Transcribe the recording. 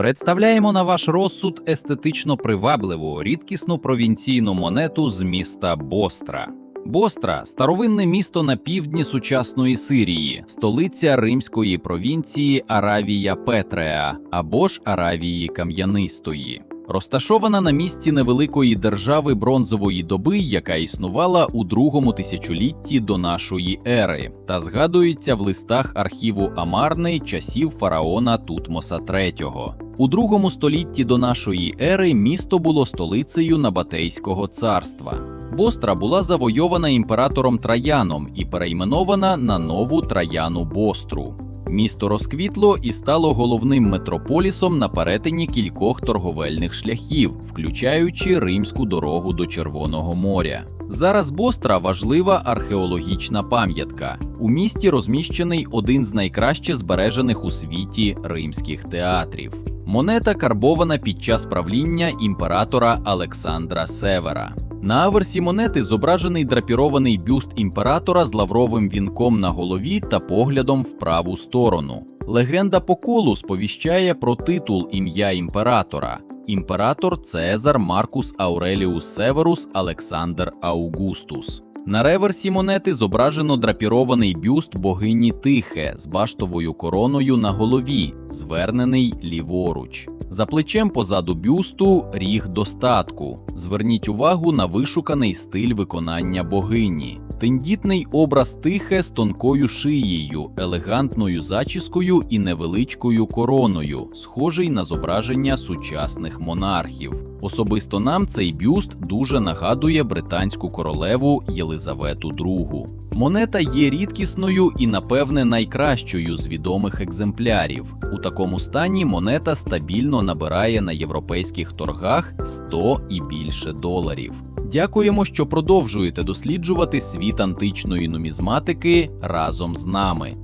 Представляємо на ваш розсуд естетично привабливу, рідкісну провінційну монету з міста Бостра. Бостра старовинне місто на півдні сучасної Сирії, столиця римської провінції Аравія Петреа або ж Аравії Кам'янистої. Розташована на місці невеликої держави бронзової доби, яка існувала у другому тисячолітті до нашої ери, та згадується в листах архіву Амарни часів фараона Тутмоса III. У другому столітті до нашої ери місто було столицею Набатейського царства. Бостра була завойована імператором Траяном і перейменована на нову Траяну Бостру. Місто розквітло і стало головним метрополісом на перетині кількох торговельних шляхів, включаючи римську дорогу до Червоного моря. Зараз Бостра важлива археологічна пам'ятка. У місті розміщений один з найкраще збережених у світі римських театрів. Монета карбована під час правління імператора Олександра Севера. На аверсі монети зображений драпірований бюст імператора з лавровим вінком на голові та поглядом в праву сторону. Легенда по колу сповіщає про титул ім'я імператора. Імператор Цезар Маркус Ауреліус Северус Олександр Аугустус. На реверсі монети зображено драпірований бюст богині Тихе з баштовою короною на голові, звернений ліворуч. За плечем позаду бюсту ріг достатку. Зверніть увагу на вишуканий стиль виконання богині. Тендітний образ тихе з тонкою шиєю, елегантною зачіскою і невеличкою короною, схожий на зображення сучасних монархів. Особисто нам цей бюст дуже нагадує британську королеву Єлизавету II. Монета є рідкісною і, напевне, найкращою з відомих екземплярів. У такому стані монета стабільно набирає на європейських торгах 100 і більше доларів. Дякуємо, що продовжуєте досліджувати світ античної нумізматики разом з нами.